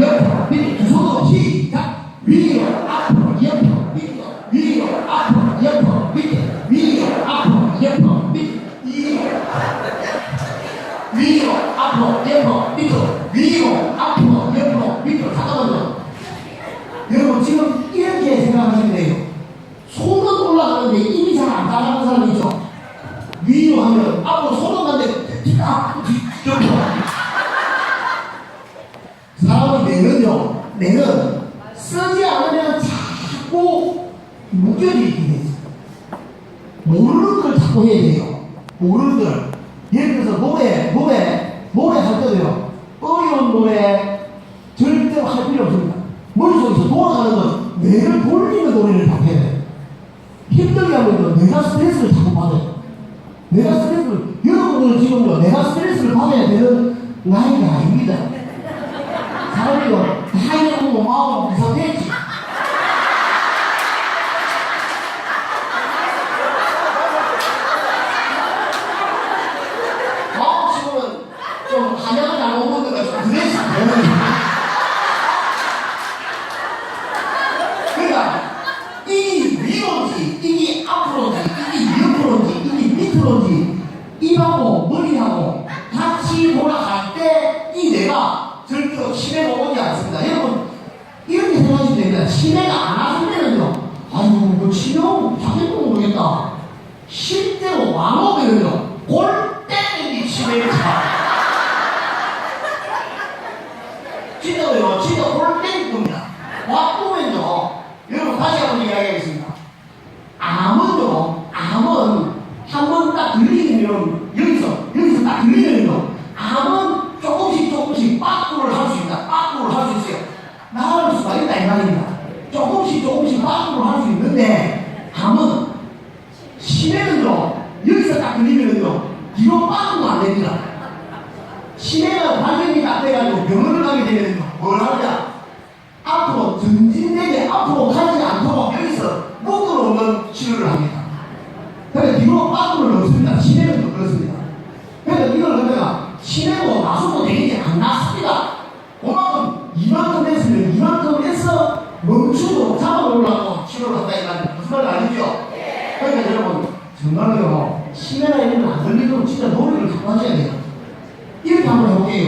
옆으로 밑으로 두 손으로 시작 위로 앞으로 옆으로 밑으로 위로 앞으로 옆으로 밑으로 위로 앞으로 옆으로 밑으로 위로 위로 앞으로 옆으로 밑으로 위로 앞으로 옆으로 밑으로 잠깐만요 여러분 지금 이렇게 생각하시면 돼요 손은 올라가는데 힘이 잘 안 따라가는 사람이 있죠 위로 하면 앞으로 손은 가는데 뒤가 뒤 옆으로 뇌는요, 뇌는 쓰지 않으면 자꾸 무뎌지게 돼 있어요. 모르는 걸 자꾸 해야 돼요. 모르는 걸. 예를 들어서 노래, 노래, 노래 할 때도요, 어려운 노래 절대 할 필요 없습니다. 머릿속에서 돌아가는 건 뇌를 돌리는 노래를 다 해야 돼요. 힘들게 하면 뇌가 스트레스를 자꾸 받아요. 내가 스트레스를, 여러분들 지금요, 내가 스트레스를 받아야 되는 나이가 아닙니다. 사람이요 나이가 먹고 마음은 이상했지. 마음 치고는 좀 한약을 잘 먹는 좀 그랬어 그러니까 이 위로인지 이게 앞으로인지 이게 옆으로인지 이게 밑으로인지 입하고 머리하고 같이 돌아갈 때이 뇌가 절대로 치매가 오지 않습니다. 여러분 이렇게 생각하시면 됩니다. 치매가 안 왔을 때는요. 아이고 그 오면 자기도 모르겠다. 실제로 왕오면은요. 골 때리는 치매를 자. 진짜로요. 진짜 골 때릴 겁니다. 와꾸면요. 여러분 다시 한번 이야기하겠습니다. 암은요, 암은 한 번 딱 들리면 여기서 여기서 딱 들리면요, 암은 조금씩 조금씩 빠꾸를 할 수 있다. 빠꾸를 할 수 있어요. 나갈 수가 있다 이 말입니다. 조금씩 빠꾸를 할수 있는데 암은 치매는요, 여기서 딱 들리면요, 뒤로 빠꾸가 안 됩니다. 치매가 발견이 안 돼가지고 병원을 가게 되면요, 뭘 하냐? 앞으로 전진되게 앞 5분하고 10분 가까이만 무슨 말 아니죠? 그러니까 여러분 정말로요 시간나 이런 거안 걸리도록 진짜 노력을 좀 하셔야 돼요. 이렇게 한번 해볼게요.